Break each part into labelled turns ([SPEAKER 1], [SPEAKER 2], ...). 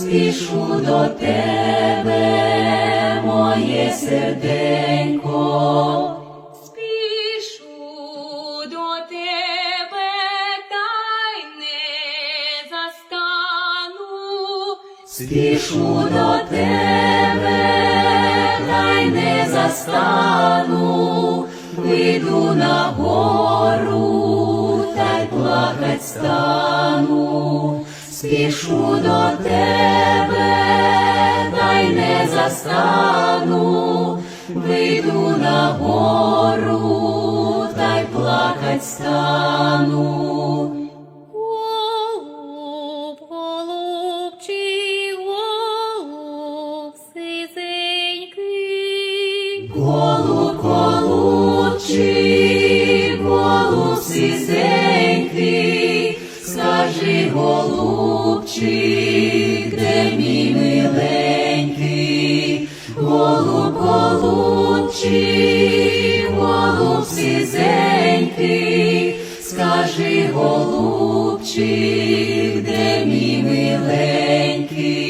[SPEAKER 1] спішу до тебе, моє серденько.
[SPEAKER 2] Спішу до тебе, та й не застану.
[SPEAKER 1] Вийду на гору, та й плакать стану. Спішу до тебе, та й не застану, вийду на гору, та й плакать стану. Голубчик, де мій миленький, голуб, голубчик, голуб сизенький, скажи, голубчик, де мій миленький.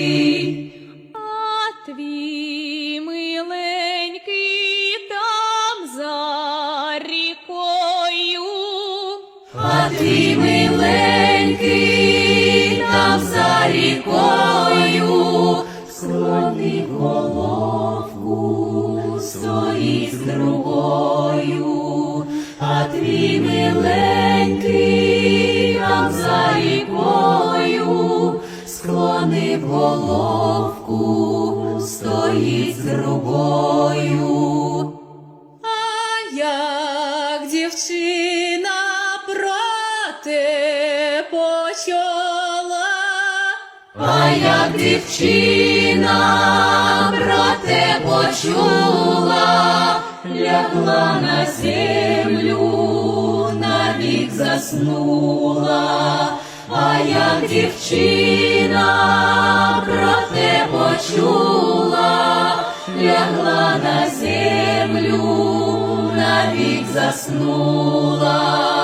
[SPEAKER 2] А твій рікою,
[SPEAKER 1] склони головку, стоїть з другою, а твій миленький, там за рікою, склонив головку, стоїть з другою.
[SPEAKER 2] А як дівчина проте почала,
[SPEAKER 1] А як дівчина брате почула, лягла на землю, навік заснула, а як дівчина брате почула, лягла на землю, навік заснула.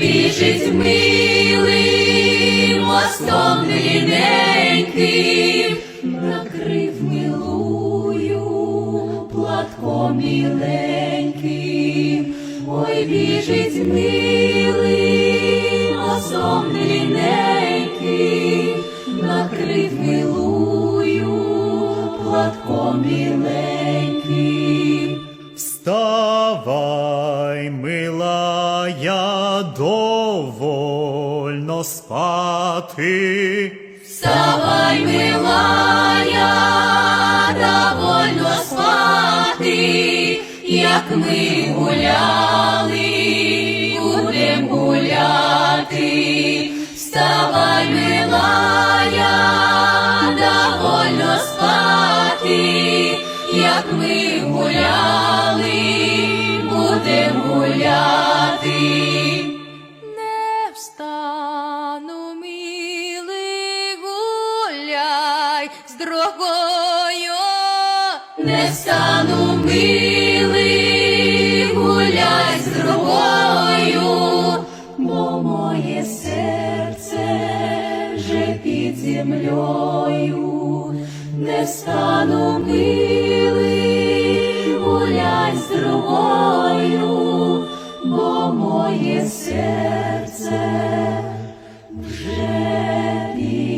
[SPEAKER 2] Біжить милий мостом
[SPEAKER 1] длинненьким, накрив милую платком миленьким. Ой, біжить милий мостом длинненьким, накрив милую
[SPEAKER 3] довольно спати.
[SPEAKER 1] Вставай, милая, довольно спати, як ми гуляли, будем гуляти. Вставай, милая, довольно спати, як ми гуляли, будем гуляти.
[SPEAKER 2] З другою.
[SPEAKER 1] Не стану милий, гуляй з другою, бо моє серце вже під землею. Не стану милий, гуляй з другою, бо моє серце вже під.